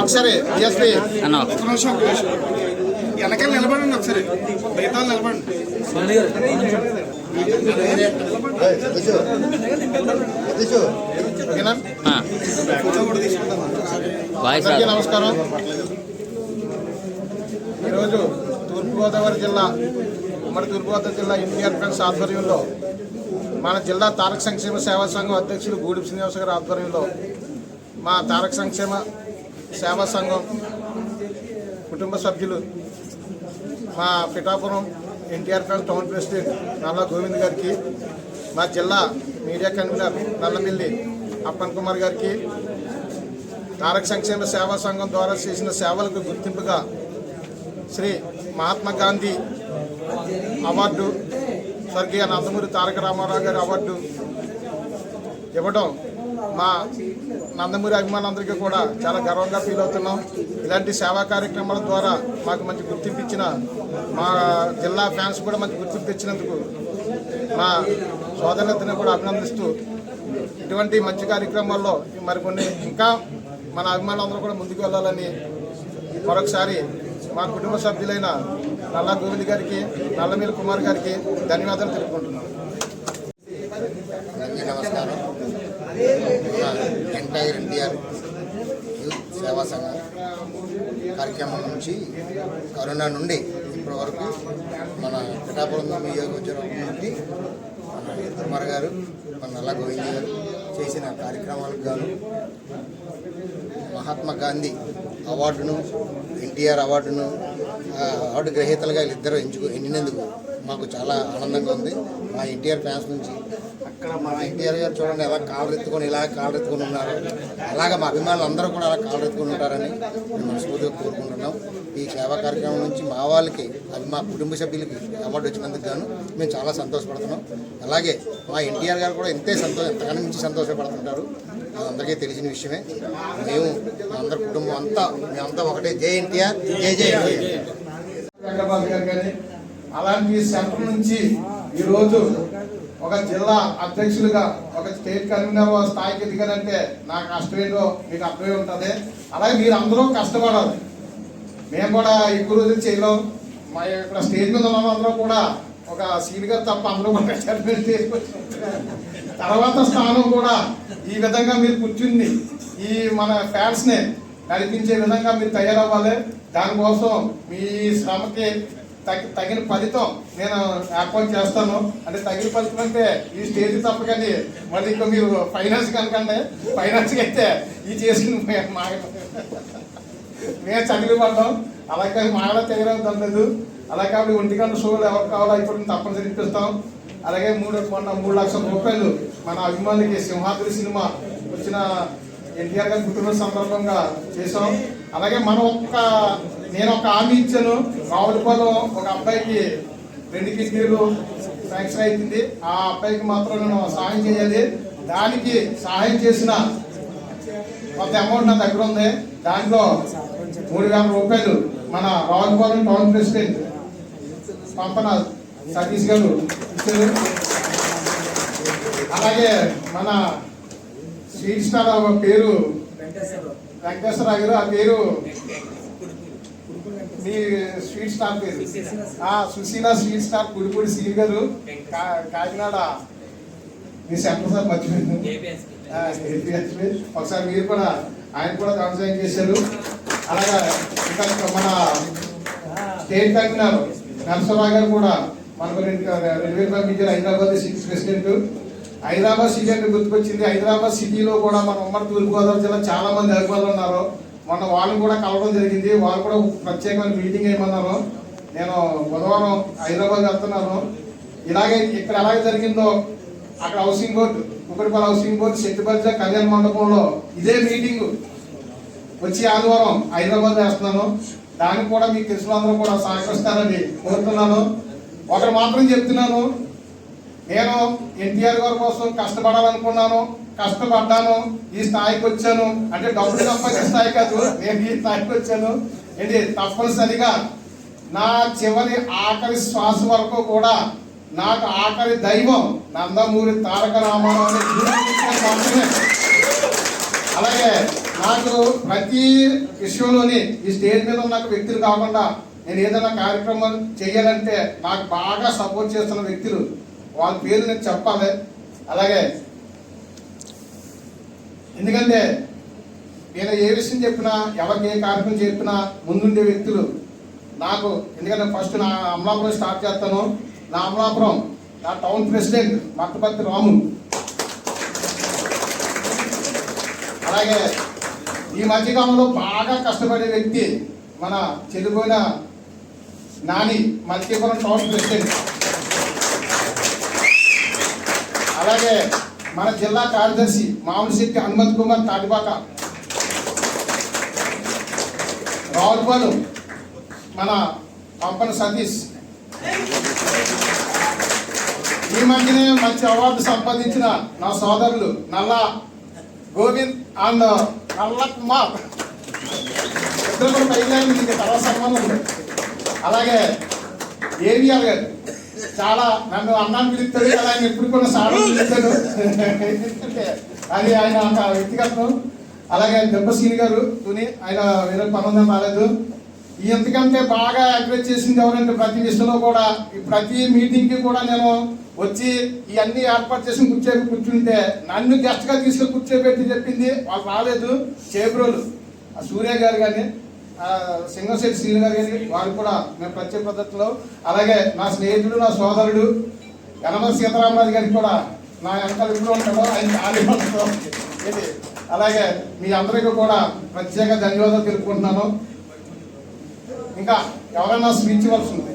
ఒకసారి డిఎస్పీ. ఒక నిమిషం వెనకాల నిలబడండి ఒకసారి. మిగతా నిలబడండి. నమస్కారం. ఈరోజు తూర్పుగోదావరి జిల్లా ఉమ్మడి తూర్పుగోదావరి జిల్లా ఎన్టీఆర్ ఫ్రెండ్స్ ఆధ్వర్యంలో మన జిల్లా తారక సంక్షేమ సేవా సంఘం అధ్యక్షులు గూడి శ్రీనివాస గారి ఆధ్వర్యంలో మా తారక సంక్షేమ సేవా సంఘం కుటుంబ సభ్యులు మా Pithapuram NTR friends town president Nalla Govind గారికి మా జిల్లా మీడియా కన్వీనర్ నల్లమిల్లి అప్పన్ కుమార్ గారికి తారక సంక్షేమ సేవా సంఘం ద్వారా చేసిన సేవలకు గుర్తింపుగా శ్రీ మహాత్మా గాంధీ అవార్డు స్వర్గీయ నందమూరి తారక రామారావు గారి అవార్డు ఇవ్వడం మా నందమూరి అభిమానులందరికీ కూడా చాలా గర్వంగా ఫీల్ అవుతున్నాం. ఇలాంటి సేవా కార్యక్రమాల ద్వారా మాకు మంచి గుర్తింపు ఇచ్చిన మా జిల్లా ఫ్యాన్స్ కూడా మంచి గుర్తింపు ఇచ్చినందుకు మా సోదరులందరినీ కూడా అభినందిస్తూ ఇటువంటి మంచి కార్యక్రమాల్లో మరికొన్ని ఇంకా మన అభిమానులందరూ కూడా ముందుకు వెళ్ళాలని మరొకసారి మా కుటుంబ సభ్యులైన నల్లా గోవింద్ గారికి నల్లమీల కుమార్ గారికి ధన్యవాదాలు తెలుపుకుంటున్నాను నమస్కారం. ఎంటైర్ ఎన్టీఆర్ యూత్ సేవా సంఘం కార్యక్రమం నుంచి కరోనా నుండి ఇప్పటి వరకు మన పిఠాపురం నియోజకవర్గం నుండి మన కుమార్ గారు మన నల్ల గోవింద్ గారు చేసిన కార్యక్రమాలకు గాను మహాత్మా గాంధీ అవార్డును ఎన్టీఆర్ అవార్డును ఆ అవార్డు గ్రహీతలుగా వీళ్ళిద్దరూ ఎంచుకు ఎన్నినందుకు మాకు చాలా ఆనందంగా ఉంది. మా ఎన్టీఆర్ ఫ్యాన్స్ నుంచి ఇక్కడ మా ఎన్టీఆర్ గారు చూడండి ఎలా కాళ్ళు ఎత్తుకొని ఇలా కాళ్ళు ఎత్తుకొని ఉన్నారు. అలాగే మా అభిమానులు అందరూ కూడా అలా కాళ్ళు ఎత్తుకొని ఉంటారని మేము మనస్ఫూర్తిగా కోరుకుంటున్నాం. ఈ సేవా కార్యక్రమం నుంచి మా వాళ్ళకి అది మా కుటుంబ సభ్యులకి అవార్డు వచ్చినందుకు గాను మేము చాలా సంతోషపడుతున్నాం. అలాగే మా ఎన్టీఆర్ గారు కూడా ఎంతే సంతోషం ఎంతగానో మించి సంతోషపడుతుంటారు. అందరికీ తెలిసిన విషయమే. మేము మా అందరి కుటుంబం అంతా మేమంతా ఒకటే. జై ఎన్టీఆర్ జై జై అలాంటి సెంటర్ నుంచి ఈరోజు ఒక జిల్లా అధ్యక్షులుగా ఒక స్టేట్ కన్వీనర్ స్థాయికి ఎదిగానంటే నాకు కష్టం ఏంటో మీకు అర్థమై ఉంటుంది. అలాగే మీరు అందరూ కష్టపడాలి. మేము కూడా ఎక్కువ రోజులు చేయలేం. మా ఇక్కడ స్టేజ్ మీద ఉన్న అందరూ కూడా ఒక సీనియర్ తప్ప అందరూ కూడా చనిపోయి తర్వాత స్థానం కూడా ఈ విధంగా మీరు కూర్చుంది ఈ మన ఫ్యాన్స్ని నడిపించే విధంగా మీరు తయారవ్వాలి. దానికోసం మీ శ్రమకి తగి తగిన ఫలితం నేను ఏర్పాటు చేస్తాను. అంటే తగిన ఫలితం అంటే ఈ స్టేజ్ తప్ప కానీ మళ్ళీ ఇంకా మీరు ఫైనాన్స్ కనుకండి ఫైనాన్స్కి అయితే ఈ చేసుకుని మా మేము చదివి పడ్డాం. అలాగే మాడ తెగడం లేదు. అలా కాబట్టి ఒంటి గంట షోలు ఎవరు కావాలో ఇప్పుడు తప్పనిసరి ఇప్పిస్తాం. అలాగే మూడు మొన్న మూడు లక్షల రూపాయలు మన అభిమానికి సింహాద్రి సినిమా వచ్చిన ఎన్టీఆర్ గారి పుట్టిన సందర్భంగా చేసాం అలాగే మనం ఒక్క నేను ఒక హామీ ఇచ్చాను. రావులపాలెం ఒక అబ్బాయికి రెండు కిడ్నీలు శాంక్షన్ అవుతుంది ఆ అబ్బాయికి మాత్రం నేను సహాయం చేయాలి. దానికి సహాయం చేసిన కొంత అమౌంట్ నా దగ్గర ఉంది. దాంట్లో మూడు వేల రూపాయలు మన రావులపాలెం టౌన్ ప్రెసిడెంట్ పంపన సతీష్ గారు ఇచ్చారు. అలాగే మన స్వీట్ స్టార్ పేరు వెంకటేశ్వరరావు గారు ఆ పేరు మీ స్వీట్ స్టార్ పేరు? Susheela sweet. Star Kudipudi seal garu Kakinada. మీ సెంటర్ సార్ మర్చిపోయింది. ఒకసారి మీరు కూడా ఆయన కూడా వ్యవసాయం చేశారు. అలాగా ఇంకా మన స్టేట్ కన్వీనర్ నరసరావు గారు కూడా మనకు రెండు వేల పంపించారు Hyderabad city president. Hyderabad city అంటే గుర్తుకొచ్చింది. హైదరాబాద్ సిటీలో కూడా మన ఉమ్మడి తూర్పుగోదావరి జిల్లా చాలా మంది అభిమానులు ఉన్నారు. మొన్న వాళ్ళని కూడా కలవడం జరిగింది. వాళ్ళు కూడా ప్రత్యేకమైన మీటింగ్ ఏమన్నారు నేను బుధవారం హైదరాబాద్ వెళ్తున్నాను. ఇలాగే ఇక్కడ ఎలాగే జరిగిందో అక్కడ housing board Kukkadipalli housing board శక్తిపరిచ కళ్యాణ మండపంలో ఇదే మీటింగ్ వచ్చి ఆదివారం హైదరాబాద్ వేస్తున్నాను. దానికి కూడా మీకు తెలిసిన అందరూ కూడా సహకరిస్తారని కోరుతున్నాను. ఒకటి మాత్రం చెప్తున్నాను. నేను ఎన్టీఆర్ గారి కోసం కష్టపడాలనుకున్నాను. కష్టపడ్డాను ఈ స్థాయికి వచ్చాను. అంటే డబ్బులు సంపాదించే స్థాయి కాదు నేను ఈ స్థాయికి వచ్చాను. ఏంటి? తప్పనిసరిగా నా చివరి ఆఖరి శ్వాస వరకు కూడా నాకు ఆఖరి దైవం నందమూరి తారక రామారావు అనే అలాగే నాకు ప్రతి విషయంలోని ఈ స్టేజ్ మీద ఉన్న వ్యక్తులు కాకుండా నేను ఏదైనా కార్యక్రమం చేయాలంటే నాకు బాగా సపోర్ట్ చేస్తున్న వ్యక్తులు వాళ్ళ పేరు నేను చెప్పాలి. అలాగే ఎందుకంటే నేను ఏ విషయం చెప్పినా ఎవరికి ఏ కార్యక్రమం చెప్పినా ముందుండే వ్యక్తులు. నాకు ఎందుకంటే ఫస్ట్ నా అమలాపురం స్టార్ట్ చేస్తాను. నా అమలాపురం నా టౌన్ ప్రెసిడెంట్ మట్టపత్తి రాము. అలాగే ఈ మధ్యకాలంలో బాగా కష్టపడే వ్యక్తి మన చెడిపోయిన నాని మల్కీపురం టౌన్ ప్రెసిడెంట్. అలాగే మన జిల్లా కార్యదర్శి మామూలు హనుమంత్ కుమార్ తాటిపాక. రావులపాలెం మన పంపన సతీష్. ఈ మధ్యనే మంచి అవార్డు సంపాదించిన నా సోదరులు నల్ల గోవింద్ అండ్ నల్ల కుమార్. ఇద్దరు కూడా పైగా మీకు తర్వాత సంబంధం అలాగే ఏవిఆర్ గారు. చాలా నన్ను అన్నాన్ని పిలుస్తాడు కదా ఆయన ఎప్పుడు కూడా సారం పిలుస్తాడు అది ఆయన ఒక వ్యక్తిగతం. అలాగే దెబ్బసీని గారు తుని ఆయన వేరే పని రాలేదు ఎంతకంటే బాగా అడ్వైజ్ చేసింది ఎవరంటే ప్రతి విషయంలో కూడా ఈ ప్రతి మీటింగ్కి కూడా నేను వచ్చి ఇవన్నీ ఏర్పాటు చేసి కూర్చో కూర్చుంటే నన్ను గెస్ట్గా తీసుకొని కూర్చోబెట్టి చెప్పింది వాళ్ళు రాలేదు. చేబ్రోలు. ఆ సూర్య గారు కానీ సింగశెట్టి శ్రీను గారు కానీ వారు కూడా మేము ప్రత్యేక పద్ధతిలో అలాగే నా స్నేహితుడు నా సోదరుడు యనమల సీతారామరాజు గారికి కూడా నా వెనకాల ఇప్పుడు ఉంటాడో ఆయన ఇది. అలాగే మీ అందరికీ కూడా ప్రత్యేక ధన్యవాదాలు తెలుపుకుంటున్నాను. ఇంకా ఎవరైనా స్పీచ్ ఇవ్వాల్సి ఉంది.